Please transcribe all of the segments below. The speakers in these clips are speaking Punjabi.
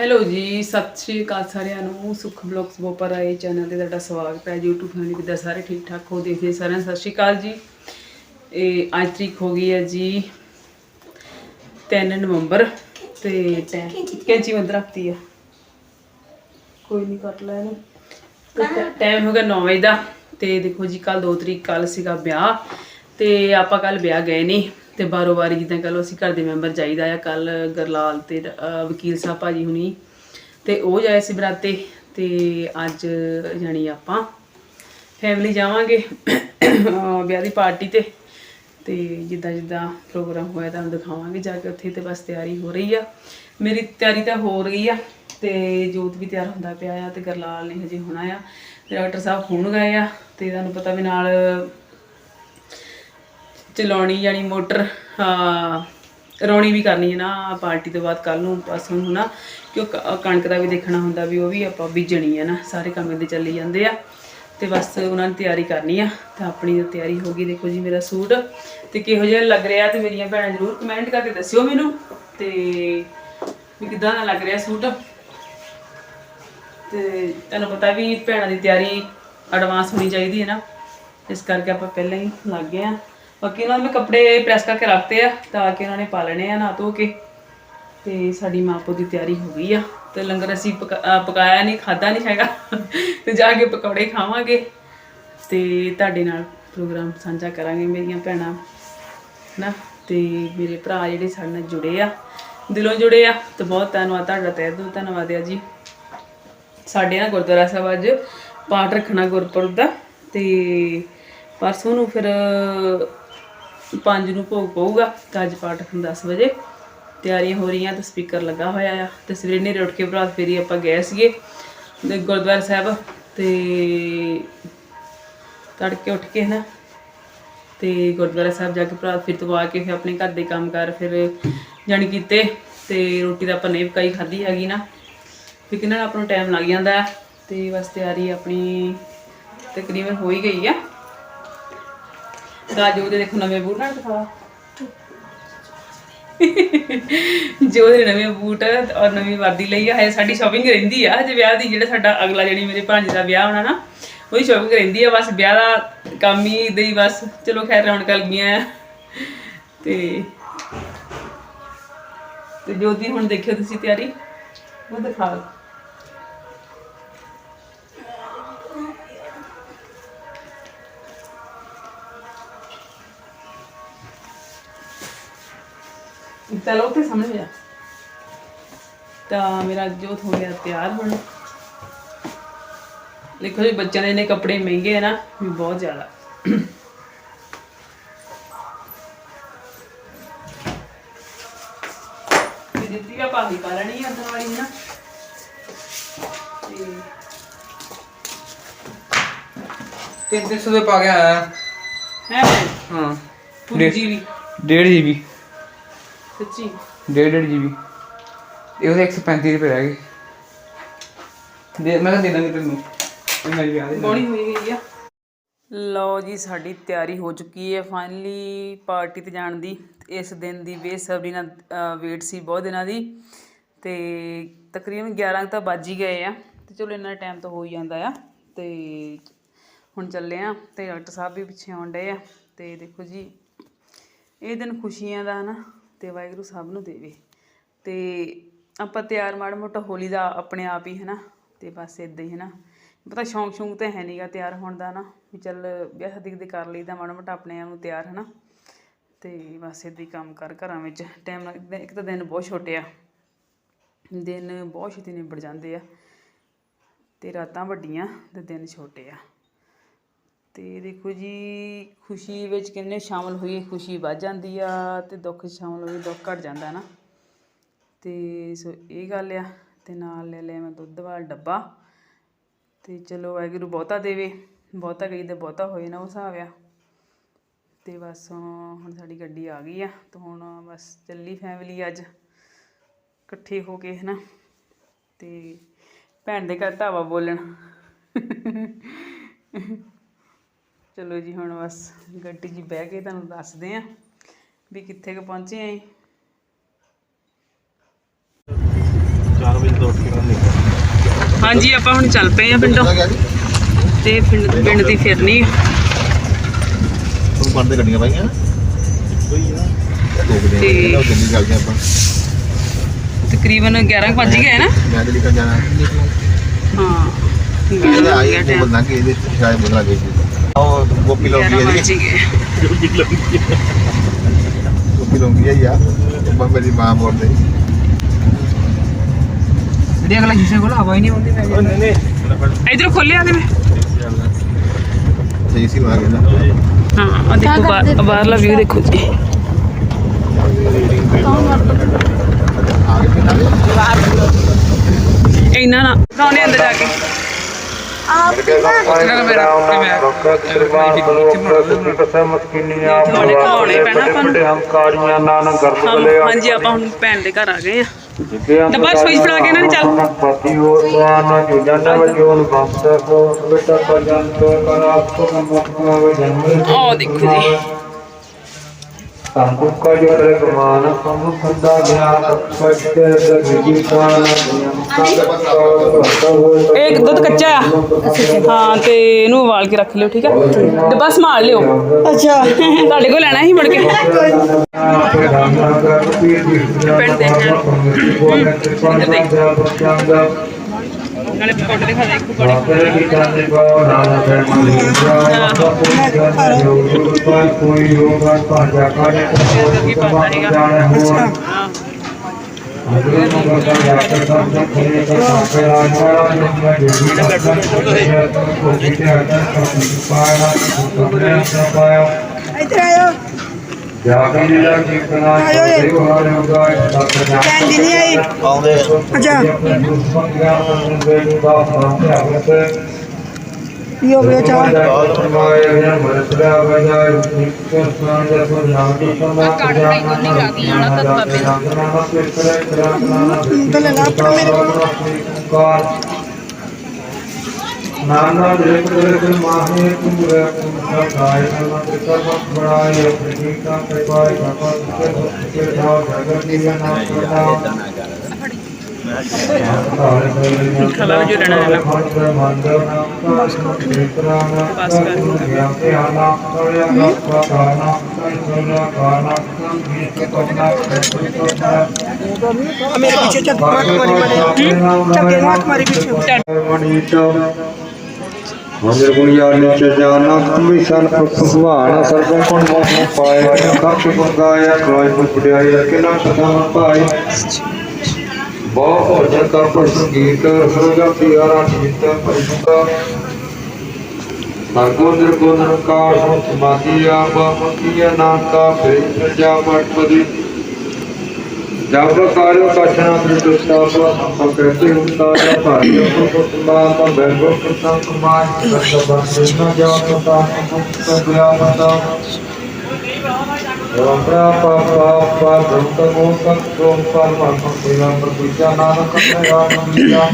ਹੈਲੋ ਜੀ, ਸਤਿ ਸ਼੍ਰੀ ਅਕਾਲ ਸਾਰਿਆਂ ਨੂੰ। ਸੁਖ ਬਲੌਗਸ ਬੋਪਰ ਆਏ, ਚੈਨਲ ਤੇ ਤੁਹਾਡਾ ਸਵਾਗਤ ਹੈ। YouTube ਫੈਮਿਲੀ ਕਿੱਦਾਂ ਸਾਰੇ ਠੀਕ ਠਾਕ ਹੋ ਦੇਖਦੇ ਸਾਰਿਆਂ ਸਤਿ ਸ਼੍ਰੀ ਅਕਾਲ ਜੀ। ਇਹ ਅੱਜ ਤਰੀਕ ਹੋ ਗਈ ਹੈ ਜੀ 3 ਨਵੰਬਰ ਤੇ ਕੈਂਚੀ ਮੰਦਰ ਰੱਖਤੀ ਆ। ਕੋਈ ਨਹੀਂ ਕੱਟ ਲੈ ਇਹਨੂੰ। ਟਾਈਮ ਹੋ ਗਿਆ 9 ਵਜੇ ਦਾ। ਤੇ ਦੇਖੋ ਜੀ ਕੱਲ 2 ਤਰੀਕ ਕੱਲ ਸੀਗਾ ਵਿਆਹ। ਤੇ ਆਪਾਂ ਕੱਲ ਵਿਆਹ ਗਏ ਨਹੀਂ ਤੇ ਬਾਰੋ ਬਾਰੀ ਜਿੱਦਾਂ ਕਹ ਲਓ ਅਸੀਂ ਘਰ ਦੇ ਮੈਂਬਰ ਜਾਈਦਾ ਆ ਕੱਲ ਗਰਲਾਲ ਤੇ ਵਕੀਲ ਸਾਹਿਬ ਭਾਜੀ ਹੁਣੀ। ਤੇ ਉਹ ਜਾਏ ਸੀ ਬਰਾਤੇ, ਤੇ ਅੱਜ ਜਾਣੀ ਆਪਾਂ ਫੈਮਿਲੀ ਜਾਵਾਂਗੇ ਵਿਆਹ ਦੀ ਪਾਰਟੀ ਤੇ। ਤੇ ਜਿੱਦਾਂ ਜਿੱਦਾਂ ਪ੍ਰੋਗਰਾਮ ਹੋਇਆ ਤੁਹਾਨੂੰ ਦਿਖਾਵਾਂਗੇ ਜਾ ਕੇ ਉੱਥੇ ਤੇ ਬਸ ਤਿਆਰੀ ਹੋ ਰਹੀ ਆ। ਮੇਰੀ ਤਿਆਰੀ ਤਾਂ ਹੋ ਰਹੀ ਆ, ਤੇ ਜੋਤ ਵੀ ਤਿਆਰ ਹੁੰਦਾ ਪਿਆ ਆ ਤੇ ਗਰਲਾਲ ਨੇ ਹਜੇ ਹੋਣਾ ਆ। ਤੇ ਡਾਕਟਰ ਸਾਹਿਬ ਹੁਣ ਗਏ ਆ, ਤੇ ਤੁਹਾਨੂੰ ਪਤਾ ਵੀ ਨਾਲ ਚਲਾਉਣੀ ਯਾਨੀ ਮੋਟਰ ਰੌਣੀ ਵੀ ਕਰਨੀ ਹੈ ਨਾ, ਪਾਰਟੀ ਤੋਂ ਬਾਅਦ ਕੱਲ ਨੂੰ ਬਸ ਹੁਣ ਨਾ ਕਿਉਂ ਕਣਕ ਦਾ ਵੀ ਦੇਖਣਾ ਹੁੰਦਾ ਵੀ ਉਹ ਵੀ ਆਪਾਂ ਬੀਜਣੀ ਹੈ ਨਾ, ਸਾਰੇ ਕੰਮ ਇਹਦੇ ਚੱਲੀ ਜਾਂਦੇ ਆ, ਤੇ ਬਸ ਉਹਨਾਂ ਨੇ ਤਿਆਰੀ ਕਰਨੀ ਆ, ਤਾਂ ਆਪਣੀ ਤਿਆਰੀ ਹੋ ਗਈ, ਦੇਖੋ ਜੀ ਮੇਰਾ ਸੂਟ, ਤੇ ਕਿਹੋ ਜਿਹਾ ਲੱਗ ਰਿਹਾ ਤੇ ਮੇਰੀਆਂ ਭੈਣਾਂ ਜ਼ਰੂਰ ਕਮੈਂਟ ਕਰਕੇ ਦੱਸਿਓ ਮੈਨੂੰ, ਤੇ ਵੀ ਕਿਦਾਂ ਦਾ ਲੱਗ ਰਿਹਾ ਸੂਟ। ਤੇ ਤੁਹਾਨੂੰ ਪਤਾ ਵੀ ਭੈਣਾਂ ਦੀ ਤਿਆਰੀ ਐਡਵਾਂਸ ਹੋਣੀ ਚਾਹੀਦੀ ਹੈ ਨਾ, ਇਸ ਕਰਕੇ ਆਪਾਂ ਪਹਿਲਾਂ ਹੀ ਲੱਗ ਗਏ ਆ। ਬਾਕੀ ਉਹਨਾਂ ਮੈਂ ਕੱਪੜੇ ਪ੍ਰੈਸ ਕਰਕੇ ਰੱਖਤੇ ਆ, ਤਾਂ ਕਿ ਉਹਨਾਂ ਨੇ ਪਾ ਲੈਣੇ ਆ ਨਾ ਧੋ ਕੇ। ਤੇ ਸਾਡੀ ਮਾਪੋ ਦੀ ਤਿਆਰੀ ਹੋ ਗਈ ਆ, ਤੇ ਲੰਗਰ ਅਸੀਂ ਪਕਾ- ਪਕਾਇਆ ਨਹੀਂ ਖਾਦਾ ਨਹੀਂ ਹੈਗਾ। ਤੇ ਜਾ ਕੇ ਪਕੌੜੇ ਖਾਵਾਂਗੇ। ਤੇ ਤੁਹਾਡੇ ਨਾਲ ਪ੍ਰੋਗਰਾਮ ਸਾਂਝਾ ਕਰਾਂਗੇ ਮੇਰੀਆਂ ਭੈਣਾਂ ਨਾ ਤੇ ਮੇਰੇ ਭਰਾ ਜਿਹੜੇ ਸਾਡੇ ਨਾਲ ਜੁੜੇ ਆ, ਦਿਲੋਂ ਜੁੜੇ ਆ, ਤੇ ਬਹੁਤ ਧੰਨਵਾਦ, ਤੁਹਾਡਾ ਤਹਿ ਦਿਲੋਂ ਧੰਨਵਾਦ ਆ ਜੀ। ਸਾਡੇ ਨਾ ਗੁਰਦੁਆਰਾ ਸਾਹਿਬ ਅੱਜ ਪਾਠ ਰੱਖਣਾ ਗੁਰਪੁਰਬ ਦਾ, ਤੇ ਪਰਸੋਂ ਨੂੰ ਫਿਰ 5 ਨੂੰ ਭੋਗ ਪਊਗਾ, ਤਾਂ ਅੱਜ ਪਾਠ ਰੱਖਣ 10 ਵਜੇ। ਤਿਆਰੀਆਂ ਹੋ ਰਹੀਆਂ ਤੇ ਸਪੀਕਰ ਲੱਗਾ ਹੋਇਆ ਆ। ਤੇ ਸਵੇਰੇ ਨੇਰੇ ਉੱਠ ਕੇ ਬਰਾਤ ਫੇਰੀ ਆਪਾਂ ਗਏ ਸੀਗੇ ਤੇ ਗੁਰਦੁਆਰਾ ਸਾਹਿਬ। ਤੇ ਤੜਕੇ ਉੱਠ ਕੇ ਨਾ ਤੇ ਗੁਰਦੁਆਰਾ ਸਾਹਿਬ ਜਾ ਕੇ ਬਰਾਤ ਫਿਰ ਤੋਂ ਆ ਕੇ ਫਿਰ ਆਪਣੇ ਘਰ ਦੇ ਕੰਮ ਕਰ ਫਿਰ ਜਾਣ ਕੀਤੇ ਤੇ ਰੋਟੀ ਤਾਂ ਆਪਾਂ ਨਹੀਂ ਪਕਾਈ, ਖਾਧੀ ਹੈਗੀ ਨਾ। ਫਿਰ ਕਿੰਨਾ ਨਾਲ ਆਪਾਂ ਨੂੰ ਟਾਈਮ ਲੱਗ ਜਾਂਦਾ ਹੈ ਤੇ ਬਸ ਤਿਆਰੀ ਆਪਣੀ ਤਕਰੀਬਨ ਹੋ ਹੀ ਗਈ ਆ। ਰਾਜੂ ਦੇ ਦੇਖੋ ਨਵੇਂ ਬੂਟ ਨਾਲ ਦਿਖਾ ਜੋ ਦੇ ਨਵੇਂ ਬੂਟ ਔਰ ਨਵੀਂ ਵਰਦੀ ਲਈ ਆ ਹੈ ਸਾਡੀ ਸ਼ਾਪਿੰਗ ਰਹਿੰਦੀ ਆ, ਹਜੇ ਵਿਆਹ ਦੀ ਜਿਹੜਾ ਸਾਡਾ ਅਗਲਾ ਜਿਹੜੀ ਮੇਰੇ ਭਾਂਜੇ ਦਾ ਵਿਆਹ ਹੋਣਾ ਨਾ ਉਹਦੀ ਸ਼ਾਪਿੰਗ ਰਹਿੰਦੀ ਆ, ਬਸ ਵਿਆਹ ਦਾ ਕੰਮ ਹੀ ਏਦਾਂ ਬਸ, ਚਲੋ ਖੈਰ ਰੌਣਕਾਂ ਲੱਗੀਆਂ ਆ। ਤੇ ਤੇ ਜੋਦੀ ਹੁਣ ਦੇਖਿਓ ਤੁਸੀਂ ਤਿਆਰੀ, ਉਹ ਦਿਖਾਓ ਚਲੋ ਤੇ ਸਮਝ ਜਾ ਤਾਂ ਮੇਰਾ ਜੋਤ ਹੋ ਗਿਆ ਤਿਆਰ ਹੁਣ। ਦੇਖੋ ਜੀ ਬੱਚਿਆਂ ਦੇ ਨੇ ਕੱਪੜੇ ਮਹਿੰਗੇ ਆ ਨਾ ਵੀ ਬਹੁਤ ਜ਼ਿਆਦਾ। ਦਿੱਤੀ ਆ ਭਾਬੀ ਪਾ ਲੈਣੀ ਆ ਅੰਦਰ ਵਾਲੀ ਨਾ ਤੇ ਤਿੰਨ ਤਿੰਨ ਸੌ ਦੇ ਪਾ ਆਇਆ। ਹੈ? ਹਾਂ। ਪੂਰੀ ਜੀਵੀ ਡੇਢ ਜੀਬੀ ਸੱਚੀ? ਡੇਢ ਡੇਢ ਜੀਬੀ। ਇਹ ਉਹਦੇ 135 ਰੁਪਏ ਰਹਿ ਗਏ। ਦੇ ਮੈਂ ਤਾਂ ਦੇ ਦਾਂਗਾ ਤੈਨੂੰ। ਇਹ ਮੇਰੀ ਵਿਆਹ ਦੇ ਨਾਲ। ਬੋਣੀ ਹੋਈ ਗਈ ਆ। ਲਓ ਜੀ ਸਾਡੀ ਤਿਆਰੀ ਹੋ ਚੁੱਕੀ ਹੈ ਫਾਈਨਲੀ ਪਾਰਟੀ ਤੇ ਜਾਣ ਦੀ। ਇਸ ਦਿਨ ਦੀ ਬੇਸਬਰੀ ਨਾਲ ਵੇਟ ਸੀ ਬਹੁਤ ਦਿਨਾਂ ਦੀ। ਤੇ ਤਕਰੀਬਨ 11 ਕੁ ਤਾਂ ਵੱਜ ਹੀ ਗਏ ਆ। ਤੇ ਚਲੋ ਇੰਨਾ ਟਾਈਮ ਤਾਂ ਹੋ ਹੀ ਜਾਂਦਾ ਆ। ਤੇ ਹੁਣ ਚੱਲੇ ਆ ਤੇ ਡਾਕਟਰ ਸਾਹਿਬ ਵੀ ਪਿੱਛੇ ਆਉਣ ਡਏ ਆ। ਤੇ ਦੇਖੋ ਜੀ ਇਹ ਦਿਨ ਖੁਸ਼ੀਆਂ ਦਾ ਨਾ ਤੇ ਵਾਹਿਗੁਰੂ ਸਭ ਨੂੰ ਦੇਵੇ। ਤੇ ਆਪਾਂ ਤਿਆਰ ਮਾੜਾ ਮੋਟਾ ਹੋਲੀ ਦਾ ਆਪਣੇ ਆਪ ਹੀ ਹੈ ਨਾ ਤੇ ਬਸ ਇਦਾਂ ਹੀ ਹੈ ਨਾ ਪਤਾ ਸ਼ੌਂਕ ਸ਼ੌਂਕ ਤਾਂ ਹੈ ਨਹੀਂਗਾ ਤਿਆਰ ਹੋਣ ਦਾ ਨਾ ਵੀ ਚੱਲ ਵਿਆਹ ਦੀ ਦੇ ਕਰ ਲਈਦਾ, ਮਾੜਾ ਮੋਟਾ ਆਪਣੇ ਆਪ ਨੂੰ ਤਿਆਰ ਹੈ ਨਾ ਤੇ ਬਸ ਇਦਾਂ ਹੀ ਕੰਮ ਕਰ ਘਰਾਂ ਵਿੱਚ। ਟਾਈਮ ਲੱਗਦਾ ਇੱਕ ਤਾਂ ਦਿਨ ਬਹੁਤ ਛੋਟੇ ਆ। ਦਿਨ ਬਹੁਤ ਛੇਤੀ ਨਿਬੜ ਜਾਂਦੇ ਆ। ਤੇ ਰਾਤਾਂ ਵੱਡੀਆਂ ਤੇ ਦਿਨ ਛੋਟੇ ਆ। ਅਤੇ ਦੇਖੋ ਜੀ, ਖੁਸ਼ੀ ਵਿੱਚ ਕਿੰਨੇ ਸ਼ਾਮਲ ਹੋਈਏ, ਖੁਸ਼ੀ ਵੱਧ ਜਾਂਦੀ ਆ ਅਤੇ ਦੁੱਖ 'ਚ ਸ਼ਾਮਲ ਹੋਈਏ, ਦੁੱਖ ਘਟ ਜਾਂਦਾ ਨਾ। ਅਤੇ ਸੋ ਇਹ ਗੱਲ ਆ ਅਤੇ ਨਾਲ ਲੈ ਲਿਆ ਮੈਂ ਦੁੱਧ ਵਾਲਾ ਡੱਬਾ। ਅਤੇ ਚਲੋ ਵਾਹਿਗੁਰੂ ਬਹੁਤਾ ਦੇਵੇ, ਬਹੁਤਾ ਕਈ ਤੇ ਬਹੁਤਾ ਹੋਏ ਨਾ ਉਹ ਹਿਸਾਬ ਆ। ਅਤੇ ਬਸ ਹੁਣ ਸਾਡੀ ਗੱਡੀ ਆ ਗਈ ਆ, ਤੇ ਹੁਣ ਬਸ ਚੱਲੀ ਫੈਮਿਲੀ ਅੱਜ, ਇਕੱਠੇ ਹੋ ਕੇ ਹਨਾ। ਅਤੇ ਭੈਣ ਦੇ ਘਰ ਧਾਵਾ ਬੋਲਣ। ਚਲੋ ਜੀ ਹੁਣ ਬਸ ਗੱਡੀ 'ਚ ਬਹਿ ਕੇ ਤੁਹਾਨੂੰ ਦੱਸਦੇ ਆਂ ਵੀ ਕਿੱਥੇ ਕੁ ਪਹੁੰਚੇ ਆਂ 4 ਵਜੇ ਤੋਂ ਉੱਠ ਕੇ ਮੈਂ ਨਿਕਲ ਹਾਂਜੀ ਆਪਾਂ ਹੁਣ ਚੱਲ ਪਏ ਆ ਪਿੰਡੋਂ। ਤੇ ਪਿੰਡ ਪਿੰਡ ਦੀ ਫਿਰਨੀ ਤੁਹਾਨੂੰ ਬੰਦ ਗੱਡੀਆਂ ਪਾਈਆਂ। ਤਕਰੀਬਨ 11 ਵੱਜ ਗਏ ਨਾ? ਮੈਂ ਨਿਕਲ ਜਾਣਾ। ਹਾਂ। ਉਹ ਗਏ ਬੰਦਾ ਕਿ ਇਹਦੇ ਸ਼ਾਇਦ ਬਦਲਾ ਗਈ ਸੀ ਉਹ ਗੋਪੀ ਲੋਗੀ ਹੈ ਜੀ। ਗਏ ਗੋਪੀ ਲੋਗੀ ਹੈ। ਯਾਰ ਬੰਬੇ ਦੀ ਮਾਂ ਮੋੜ ਦੇ ਜਿਹੜੀ ਅਗਲਾ ਸ਼ੀਸ਼ੇ ਕੋਲ ਹਵਾ ਹੀ ਨਹੀਂ ਆਉਂਦੀ ਪੈ ਨਹੀਂ ਨਹੀਂ। ਇਧਰ ਖੋਲਿਆ ਤੇ ਸਹੀ ਸੀ ਲਾ ਗਿਆ ਹਾਂ ਆ ਦੇਖੋ ਬਾਹਰ- ਬਾਹਰਲਾ ਵਿਊ ਦੇਖੋ ਜੀ। ਇੰਨਾ ਨਾ ਕਰਾਉਣੇ ਅੰਦਰ ਜਾ ਕੇ। ਮੇਰਾ ਥੋੜੇ ਘਮਾਉਣੇ ਪੈਣਾ ਆਪਾਂ ਨੂੰ ਹੰਕਾਰੀਆਂ ਨਾਨ ਗਰਦ ਹਾਂ, ਬਲੇ ਹਾਂਜੀ ਆਪਾਂ ਹੁਣ ਭੈਣ ਦੇ ਘਰ ਆ ਗਏ ਆ ਡੱਬਾ ਰਸੋਈ 'ਚ ਫੜਾ ਕੇ ਇਹਨਾਂ ਨੇ ਚੱਲ। ਪਤੀ ਹੋਰ ਸਵਾਨ ਜੋ ਜੰਡ ਵਜੋਨ ਬੰਤ ਕੋ ਬੇਟਾ ਪਜੰਤ ਕਰਾਪ ਕੋ ਮੁਖਮਾ ਵੇ ਜਨਮ ਆਹ ਦੇਖੋ ਜੀ। ਕਾਨ ਇਹ ਦੁੱਧ ਕੱਚਾ ਆ ਹਾਂ ਤੇ ਇਹਨੂੰ ਉਬਾਲ ਕੇ ਰੱਖ ਲਿਓ ਠੀਕ ਆ ਡੱਬਾ ਸੰਭਾਲ ਲਿਓ ਅੱਛਾ ਤੁਹਾਡੇ ਕੋਲ ਲੈਣਾ ਸੀ ਮੁੜ ਕੇ ਪਿੰਡ ਦੇ ਨਾਲੇ ਪਕੌੜੇ ਦਿਖਾ ਦੇ ਇੱਕ ਪਕੌੜੇ ਕੋਈ ਹੋਗਾ ਭਾਜਾ ਕਾਣੇ ਕੀ ਪਤਾ ਹੈਗਾ ਹਾਂ ਇੱਧਰ ਆਇਓ। ਪੀਓ ਪੀਓ ਚਾਹ? ਤਾਂ ਲੈ ਲਾ ਆਪਣਾ ਮੇਰੇ ਕੋਲ। ਨਾਨਾ ਦੇਖ ਦੇਖ ਮਾਹੇ ਤੁਮਰੇ ਤੁਮ ਸਦਾਇ ਨਮਤ ਸਰਬ ਬੜਾਏ ਪ੍ਰੀਤਾ ਕਿਰਪਾਇ ਭਗਵਤ ਕੇ ਕੇ ਧਾਵ ਜਗਤ ਦੀ ਨਾਮ ਪ੍ਰਦਾ ਖਲਾ ਜੋ ਰਹਿਣਾ ਹੈ ਬਸ ਬਸ ਕਰ ਲਓ। ਆ ਮੇਰੇ ਮੰਦਰ ਗੁਣਿਆ ਨਿਚ ਜਾਨਾ ਤੁਮੀ ਸਨ ਭਗਵਾਨ ਸਰਬੰ ਕੋਣ ਮੋਹ ਪਾਏ ਕਪ ਗੁਰਗਾਇਆ ਕਾਇ ਬੁੜਿਆਈ ਕਿਨਾ ਸਦਾ ਪਾਏ ਬਹੁ ਭੋਜਨ ਕਰ ਪਰ ਸੰਗੀਤ ਸਰਗਾ ਪਿਆਰਾ ਗੀਤ ਪਰਿਸ਼ੁਦਾ ਸਰਗੋ ਨਿਰਗੁਣ ਨਿਰਕਾਰ ਸਮਾਧੀ ਆਪ ਮਤੀਆ ਨਾਤਾ ਫੇ ਪ੍ਰਜਾ ਮਟਪਦੀ ਜਬ ਕਾਰਿਓ ਕਛਨਾ ਤ੍ਰਿਤੁਸਤਾ ਪਕਰਤੇ ਹੁੰਦਾ ਜਾਂ ਭਾਰਿਓ ਕੁਤਮਾ ਤਾਂ ਬੈਗੋ ਕੁਤਾਂ ਕੁਮਾਰ ਸਤ ਬੰਦੇ ਨਾ ਜਾ ਪਤਾ ਮੁਕਤ ਗਿਆ ਮਤਾ ਰੰਪਰਾ ਪਾਪਾ ਪਾ ਧੰਤ ਮੋ ਸਤ ਤੋਂ ਪਰਮਾ ਸੰਤਿਆ ਪ੍ਰਤੀਜਾ ਨਾਨਕ ਕਰਿਆ ਮੰਦਿਆ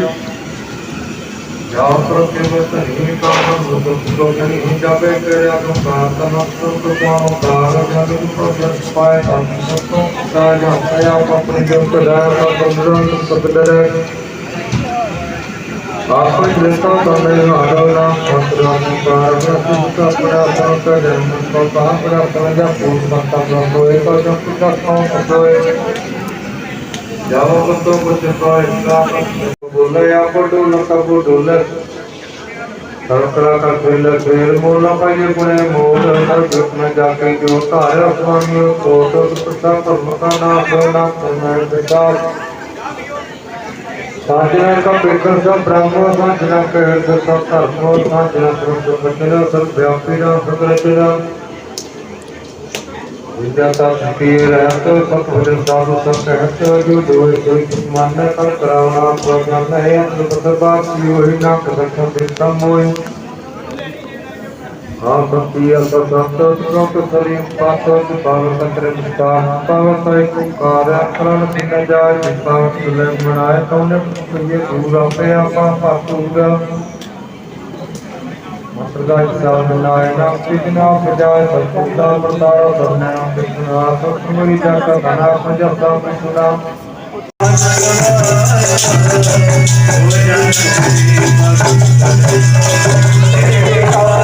ਜਾਉ ਪ੍ਰਤਿਵ ਤਨੀ ਕਾਮ ਮੁਕਤ ਤੋਂ ਨਹੀਂ ਜਾਵੇ ਕਰਿਆ ਤੋਂ ਕਾਤ ਨਸਤੋ ਕੋ ਕਾਰ ਜਗ ਕੋ ਜਸ ਪਾਏ ਤਾਂ ਸਤੋ ਕਾ ਜਾ ਪਿਆ ਆਪਣੇ ਜੋ ਕਦਾ ਕਾ ਬੰਦਨ ਸਤਦਰ ਆਪਨ ਜਿਸਾ ਤਨੇ ਹਾਰੋ ਨਾ ਮੰਤਰਾ ਨੂੰ ਕਾਰ ਜਸ ਕਾ ਪੜਾ ਤਾਂ ਕਾ ਜਨਮ ਕੋ ਕਾ ਪੜਾ ਤਾਂ ਜਾ ਪੂਰ ਮਤਾ ਹੋਏ ਕਾ ਜੋ ਕਾ ਕੋ ਹੋਏ ਜਾਵੋ ਬੰਦੋ ਬੁੱਧ ਪਾਏ ਨਾ ਬੋਲੇ ਆਪੋ ਡੋਲ ਕਬੂ ਡੋਲੇ ਸਰਕਰਾ ਕਰ ਫੇਲ ਫੇਲ ਮੋਲਾ ਪਾਈਏ ਪੁਣੇ ਮੋਲ ਹਰ ਗੁਟ ਮੈਂ ਜਾ ਕੇ ਜੋ ਧਾਰਿਆ ਸੁਆਮੀ ਕੋਟ ਪ੍ਰਤਾ ਪਰਮਤਾ ਨਾ ਸੋਨਾ ਮੈਂ ਵਿਕਾਰ ਸਾਜਣਾ ਕਾ ਪੇਕਰ ਸਭ ਬ੍ਰਹਮੋ ਸਾਜਣਾ ਕੇ ਹਿਰਦ ਸਭ ਧਰਮੋ ਸਾਜਣਾ ਸਰਬ ਬਚਨਾ ਸਰਬ ਵਿਆਪੀ ਨਾ ਸਗਲ ਤੇਰਾ ਵਿਦਿਆ ਦਾ ਸਤੀ ਰਹਿਤ ਸਤ ਹੋਰੇ ਸਾਧੂ ਸਭ ਕਹਿਤ ਜੋ ਦੋਇ ਕੋਈ ਮਨ ਕਰ ਕਰਾਉਣਾ, ਪ੍ਰਗਟ ਹੈ ਅੰਤ ਸਰਬਾ ਕੀ ਹੋਈ ਨਾ ਕਦਮ ਦੇ ਸਮੋਇ ਆਪ ਭਗਤੀ ਅਲਪ ਸੰਤ ਸੁਖ ਸਰੀ ਪਾਸਤ ਪਾਵ ਤੰਤਰ ਵਿਸਤਾਰ ਪਾਵ ਸਾਈ ਕਾਰ ਅਖਰਨ ਤਿਨ ਜਾਇ ਪਾਵ ਸੁਲੇ ਬਣਾਏ ਕਉਨੇ ਤੁਝੇ ਦੂਰ ਆਪੇ ਆਪਾ ਪਾਪੂਗਾ ਮਸਰਦਾ ਇਸਾ ਬਣਾਏ ਕਿਤਨਾ ਬਜਾਏ ਸਤਿਦਾ ਪ੍ਰਤਾਰ ਸਰਨਾ ਕਿਤਨਾ ਸਤਿ ਜਾ ਕਾ ਬਣਾ ਪੰਜਤਾ ਸੁਨਾ ਸਤਿਗੁਰੂ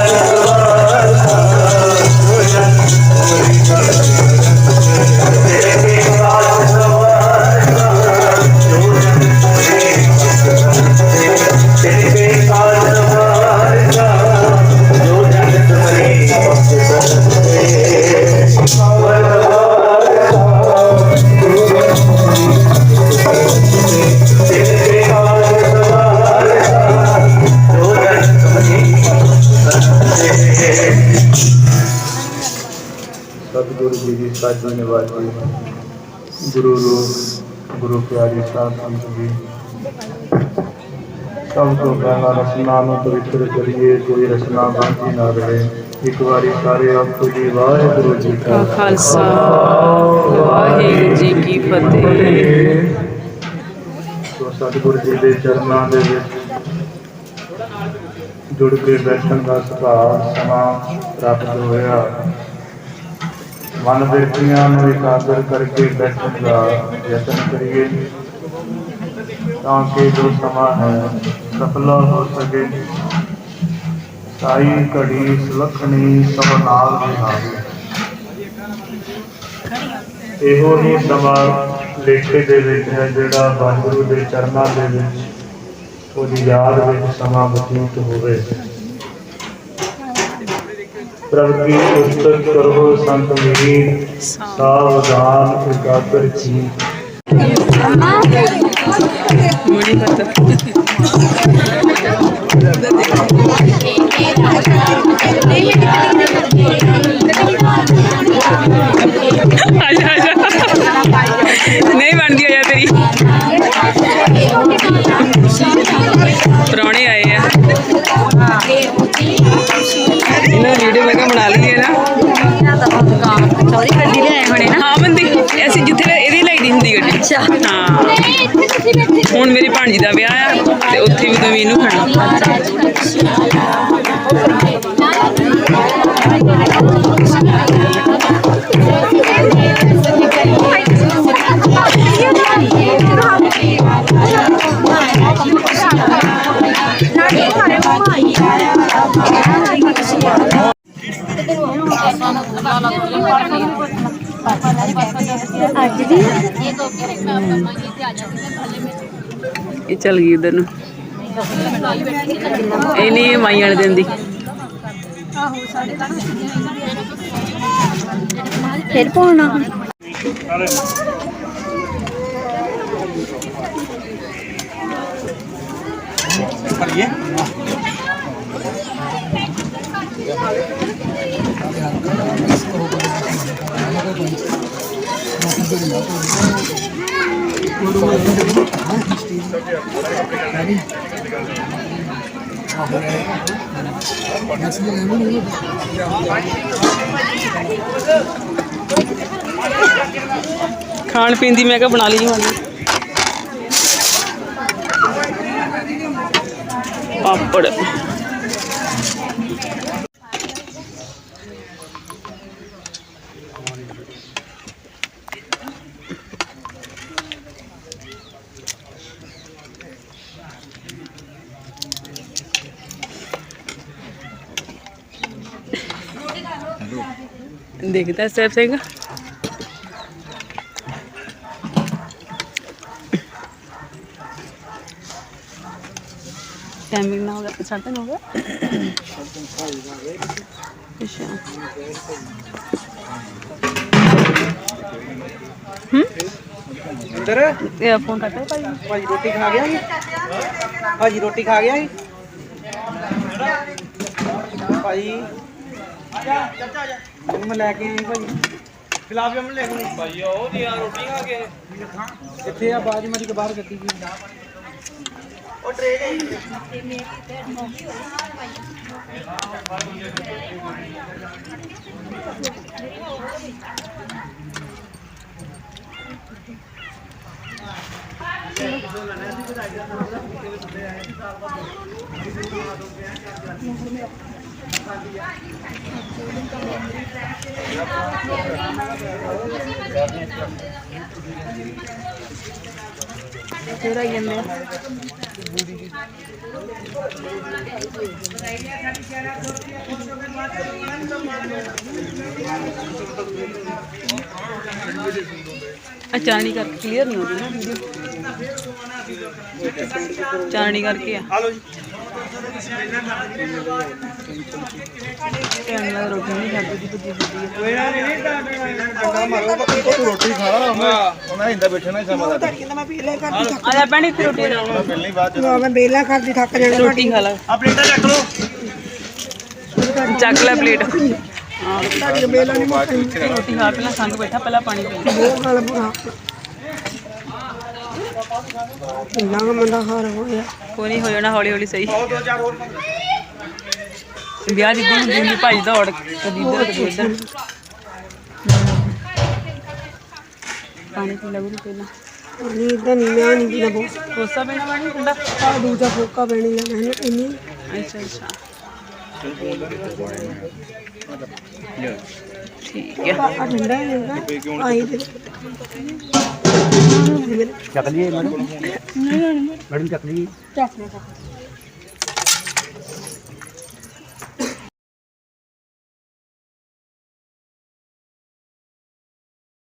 ਗੁਰੂ ਪਿਆਰੀ ਸਾਧ ਜੀ। ਸਭ ਤੋਂ ਪਹਿਲਾਂ ਰਸਨਾ ਨੂੰ ਪਵਿੱਤਰ ਕਰੀਏ ਕੋਈ ਰਸਨਾ ਬਾਂਝੀ ਨਾ ਰਹੇ। ਇੱਕ ਵਾਰੀ ਸਾਰੇ ਆਖੋ ਜੀ ਵਾਹਿਗੁਰੂ ਜੀ ਕਾ ਖਾਲਸਾ। ਵਾਹਿਗੁਰੂ ਜੀ ਕੀ ਫਤਿਹ। ਸੋ ਸਤਿਗੁਰੂ ਜੀ ਦੇ ਚਰਨਾਂ ਦੇ ਵਿੱਚ ਜੁੜ ਕੇ ਬੈਠਣ ਦਾ ਸੁਭਾਅ ਸਮਾਂ ਪ੍ਰਾਪਤ ਹੋਇਆ। ਮਨ ਬਿਰਤੀਆਂ ਨੂੰ ਇਕਾਗਰ ਕਰਕੇ ਬੈਠਣ ਦਾ ਯਤਨ ਕਰੀਏ, ਤਾਂ ਕਿ ਜੋ ਸਮਾਂ ਹੈ ਸਫਲ ਹੋ ਸਕੇ। ਸਾਈ ਘੜੀ ਸੁਲੱਖਣੀ ਸਭ ਨਾਲ ਵਿਹਾਰੇ ਇਹੋ ਹੀ ਸਮਾਂ ਲੇਖੇ ਦੇ ਵਿੱਚ ਹੈ ਜਿਹੜਾ ਵਾਹਿਗੁਰੂ ਦੇ ਚਰਨਾਂ ਦੇ ਵਿੱਚ, ਉਹਦੀ ਯਾਦ ਵਿੱਚ ਸਮਾਂ ਬਤੀਤ ਹੋਵੇ। ਪ੍ਰਭ ਕੀ ਕਰੋ ਸੰਤ ਮੇਰੀ ਸਾਵਧਾਨ ਇਕਾਗਰ ਜੀ। ਬੜੀ ਫਤਿਹ ਤੇ ਉੱਥੇ ਵੀ ਨਵੀਂ ਨੂੰ ਖਾਣਾ। ਚੱਲ ਗਈ ਉਧਰ ਨੂੰ। ਇਹ ਨਹੀਂ ਇਹ ਮਾਈ ਵਾਲੇ ਦਿਨ ਦੀ। ਫਿਰ ਪਾਉਣਾ ਖਾਣ ਪੀਣ ਦੀ ਮੈਂ ਕਿਹਾ ਬਣਾ ਲਈ ਮਾਲੀ ਪਾਪੜ। ਦੇਖਦਾ ਸੈਬ ਸਿੰਘ। ਟਾਈਮਿੰਗ ਨਾ ਹੋ ਗਿਆ ਸਾਢੇ ਤਿੰਨ ਹੋ ਅੱਛਾ। ਅੰਦਰ? ਇਹ ਫੋਨ ਕਰਤਾ ਭਾਈ। ਭਾਜੀ ਰੋਟੀ ਖਾ ਗਿਆ ਜੀ ਭਾਜੀ ਰੋਟੀ ਖਾ ਗਿਆ ਜੀ ਭਾਜੀ ਮੈਨੂੰ ਲੈ ਕੇ ਆਈ ਭਾਈ ਗੁਲਾਬ ਜਾਮੁਨ ਲੈ ਕੇ ਭਾਈ ਉਹ ਦੀ ਰੋਟੀ ਖਾ ਕੇ ਕਿੱਥੇ ਆ ਬਾਜ ਮਾਰੀ ਕੇ ਬਾਹਰ ਕੱਢੀ ਜੀ ਉਹ ਟ੍ਰੇ ਗਈ ਤੇ ਮੇਰੀ ਤੇ ਮੋਗੀ ਹੋ ਭਾਈ चाणी करके क्लियर नहीं होगी ना। वीडियो करके। आ ਟਾਈਮ ਨਾਲ ਰੋਟੀ ਨਹੀਂ ਖਾਦੀ ਦੀ ਭੁੱਜੀ ਭੁੱਜੀ ਕੋਈ ਨਾ ਨਹੀਂ ਡੰਡਾ ਮਾਰੋ ਬੱਕਰੀ ਤੂੰ ਰੋਟੀ ਖਾ ਲਾ ਉਹਨਾਂ ਇੰਦਾ ਬੈਠਣਾ ਹੀ ਸਮਾਂ ਦਾ ਕਹਿੰਦਾ ਮੈਂ ਬੇਲਾ ਕਰਦੀ ਥੱਕ ਆ ਜਾ ਭੈਣ ਇੱਥੇ ਰੋਟੀ ਖਾ ਮਿਲਣੀ ਬਾਅਦ ਨਾ ਮੈਂ ਬੇਲਾ ਕਰਦੀ ਥੱਕ ਜਾਣਾ ਰੋਟੀ ਖਾ ਲਾ ਆ ਪਲੇਟਾਂ ਚੱਕ ਲਓ। ਚੱਕ ਲੈ ਪਲੇਟ ਤੁਹਾਡੀ ਬੇਲਾ ਨਹੀਂ ਮੁੱਕਣੀ ਰੋਟੀ ਖਾ ਪਹਿਲਾਂ ਸੰਗ ਬੈਠਾ ਪਹਿਲਾਂ ਪਾਣੀ ਪੀ। ਉਹ ਗੱਲ ਬੁਰਾ ਇੰਨਾ ਕੁ ਮੰਦਾ ਹਾਰ ਹੋਇਆ ਕੋਈ ਹੋ ਜਾਣਾ ਹੌਲੀ ਹੌਲੀ ਸਹੀ। ਉਹ ਦੋ ਚਾਰ ਹੋਰ ਵਿਆਹ ਜਿੱਦਾਂ ਹੁੰਦੀ ਹੁੰਦੀ ਭਾਈ ਦੌੜ ਕਦੀ ਇੱਧਰ ਕਦੀ ਇੱਧਰ। ਪਾਣੀ ਪੀ ਲੱਗੂ ਪਹਿਲਾਂ। ਨਹੀਂ ਇਦਾਂ ਨਹੀਂ ਮੈਂ ਨਹੀਂ ਪੀਣਾ ਬਹੁਤ ਕੋਸਾ ਪੀਣਾ ਪਾਣੀ ਠੰਡਾ ਆ ਦੂਜਾ ਫੋਕਾ ਪੈਣੀ ਲੈਣਾ ਇਹਨੂੰ ਇੰਨੀ। ਅੱਛਾ ਅੱਛਾ। ਠੀਕ ਹੈ। ਆ ਠੰਡਾ ਹੀ ਹੈਗਾ ਆਈ ਦੇ ਚੱਕ ਲਈਏ ਮੈਡਮ ਮੈਡਮ ਚੱਕ ਲਈਏ। ਚੱਕ ਲੈ